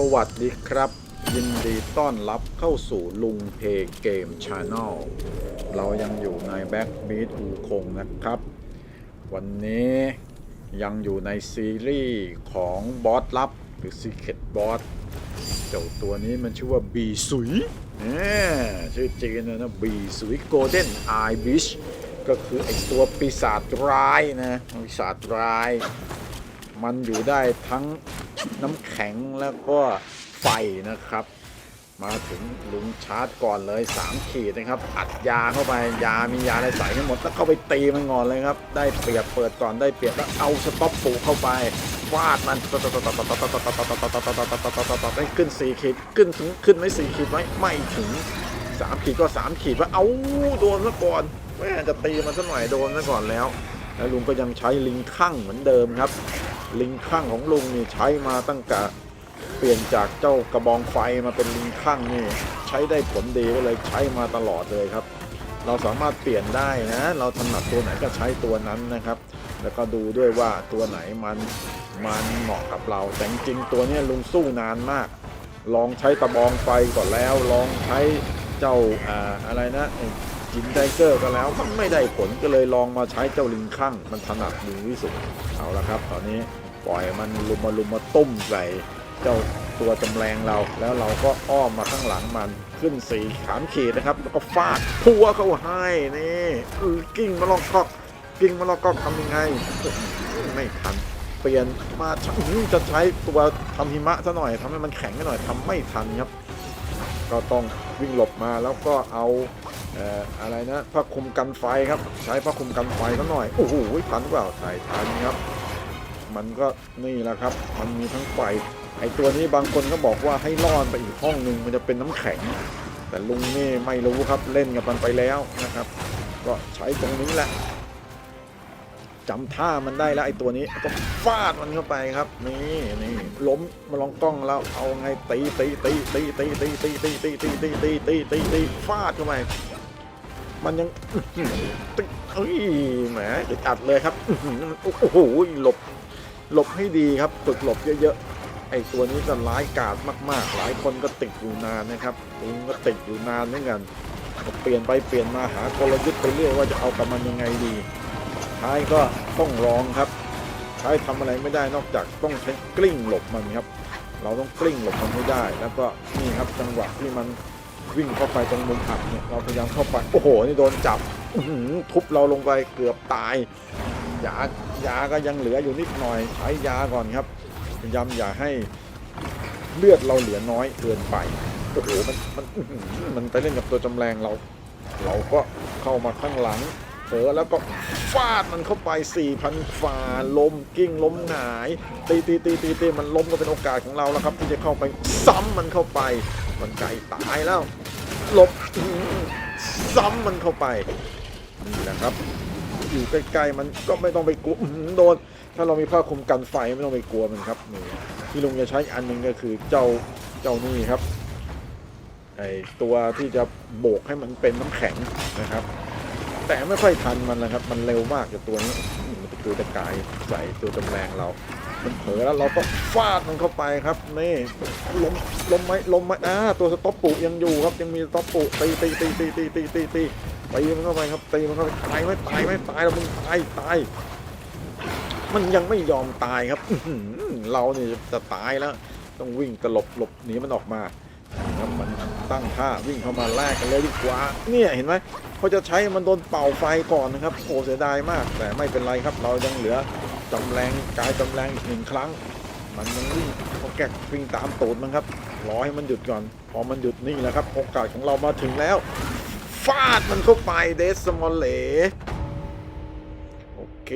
สวัสดีครับ ยินดีต้อนรับเข้าสู่ลุงเพเกมชาแนลเรายังอยู่ในแบ็กบีทอูคงนะครับ วันนี้ยังอยู่ในซีรีส์ของบอสลับหรือ Secret Boss เจ้าตัวนี้มันชื่อว่าบีสุยเนี่ยชื่อจีนนะนะบีสุยโกลเด้นไอบิชก็คือไอตัวปีศาจร้ายนะปีศาจร้าย มันอยู่ได้ทั้ง น้ำแข็งแล้วก็ไฟนะครับ มาถึงลุงชาร์จก่อนเลย 3 ขีดนะครับ อัดยาเข้าไปยามียาอะไรใส่ให้หมดแล้วเข้าไปตีมันก่อนเลยครับ ได้เปรียบเปิดก่อนได้เปรียบแล้วเอาสต็อปปูเข้าไปฟาดมันได้ขึ้น 4 ขีดขึ้นถึงขึ้นไม่4ขีดไหมไม่ถึง 3 ขีดก็ 3 ขีดว่าเอาโดนซะก่อนแม่จะตีมันซะหน่อยโดนซะก่อนแล้ว แล้วลุงก็ยังใช้ลิงข้างเหมือนเดิมครับ ลิงข้างของลุงนี่ใช้มาตั้งแต่เปลี่ยนจากเจ้ากระบองไฟมาเป็นลิงข้างนี่ใช้ได้ผลดีก็เลยใช้มาตลอดเลยครับ เราสามารถเปลี่ยนได้นะ เราถนัดตัวไหนก็ใช้ตัวนั้นนะครับ แล้วก็ดูด้วยว่าตัวไหนมันมันเหมาะกับเรา แต่จริงตัวนี้ลุงสู้นานมาก ลองใช้กระบองไฟก่อนแล้ว ลองใช้เจ้าอ่าอะไรนะ จินไดเกอร์ก็แล้วมันไม่ได้ผลก็เลยลองมาใช้เจ้าลิงข้างมันถนัดดีที่สุดเอาละครับ ตอนนี้ปล่อยมันลุมมาลุมมาตุ้มใส่เจ้าตัวจำแรงเรา แล้วเราก็อ้อมมาข้างหลังมันขึ้นสีขามขีดนะครับ แล้วก็ฟาดพัวเข้าให้นี่กิ้งมาลองกอกกิ้งมาลองกอกทำยังไงไม่ทันเปลี่ยนมาจะใช้ตัวทำหิมะซะหน่อยทำให้มันแข็งหน่อยทำไม่ทันครับ ก็ต้องวิ่งหลบมาแล้วก็เอา อะไรนะผ้าคลุมกันไฟครับ ใช้ผ้าคลุมกันไฟก็หน่อย โอ้โหทันเปล่าถ่ายทันครับ มันก็นี่แหละครับ มันมีทั้งไฟไอตัวนี้บางคนก็บอกว่าให้ล่อนไปอีกห้องหนึ่งมันจะเป็นน้ำแข็ง แต่ลุงนี่ไม่รู้ครับเล่นกับมันไปแล้วนะครับ ก็ใช้ตรงนี้แหละจำท่ามันได้แล้วไอตัวนี้ก็ฟาดมันเข้าไปครับ นี่นี่ล้มมาลองกล้องแล้วเอาไงตีตีตีตีตีตีตีตีตีตีตีตีตีตีตีฟาดเข้าไป มันยังตีเอ้ยแหมจะอัดเลยครับโอ้โหหลบหลบให้ดีครับฝึกหลบเยอะๆไอ้ตัวนี้ก็ร้ายกาจมากๆ หลายคนก็ติดอยู่นานนะครับลุงก็ติดอยู่นานเหมือนกันเปลี่ยนไปเปลี่ยนมาหากลยุทธ์ไปเรื่อยว่าจะเอากับมันยังไงดีท้ายก็ต้องลองครับใช้ทำอะไรไม่ได้นอกจากต้องใช้กลิ้งหลบมันครับ เราต้องกลิ้งหลบมันให้ได้ แล้วก็นี่ครับจังหวะที่มัน วิ่งเข้าไปตรงมุมอับเนี่ยเราพยายามเข้าไปโอ้โหนี่โดนจับทุบเราลงไปเกือบตายยายาก็ยังเหลืออยู่นิดหน่อยใช้ยาก่อนครับพยายามอย่าให้เลือดเราเหลือน้อยเกินไปโอ้โหมันมันมันไปเล่นกับตัวจำแรงเรา เราก็เข้ามาข้างหลังเผลอแล้วก็ฟาดมันเข้าไป 4,000ฝ่าล้มกิ้งล้มหงายตีตีตีตีตีมันล้มก็เป็นโอกาสของเราแล้วครับที่จะเข้าไปซ้ำมันเข้าไป มันไก่ตายแล้วหลบซ้ำมันเข้าไปนี่แหละครับ อยู่ใกล้ๆมันก็ไม่ต้องไปกลัวโดน ถ้าเรามีผ้าคลุมกันไฟไม่ต้องไปกลัวมันครับนี่ที่ลุงจะใช้อันหนึ่งก็คือเจ้าเจ้านี่ครับไอตัวที่จะโบกให้มันเป็นน้ำแข็งนะครับ แต่ไม่ค่อยทันมันนะครับ มันเร็วมากกับตัวนี้มันเป็นตัวตะกายใส่ตัวจำแรงเรา มันเผลอแล้วเราก็ฟาดมันเข้าไปครับนี่ลมลมไหมลมไหมอ่าตัวสต็อปปุยังอยู่ครับยังมีสต็อปปุตีตีตีตีตีตีตีตีตีมันเข้าไปครับตีมันเข้าไปตายไหมตายไหมตายแล้วมึงตายตายมันยังไม่ยอมตายครับเราเนี่ยจะตายแล้ว ต้องวิ่งตลบหลบหนีมันออกมาครับมันตั้งท่าวิ่งเข้ามาแลกกันเลยดีกว่าเนี่ยเห็นไหมเขาจะใช้มันโดนเป่าไฟก่อนนะครับโอ้เสียดายมาก แต่ไม่เป็นไรครับ เรายังเหลือ จำแรงกายจำแรงอีกหนึ่งครั้ง มันยังวิ่งเขาแกกวิ่งตามตูดมันครับรอให้มันหยุดก่อน พอมันหยุดนี่แหละครับ โอกาสของเรามาถึงแล้วฟาดมันเข้าไปเดสมอลเลโอเค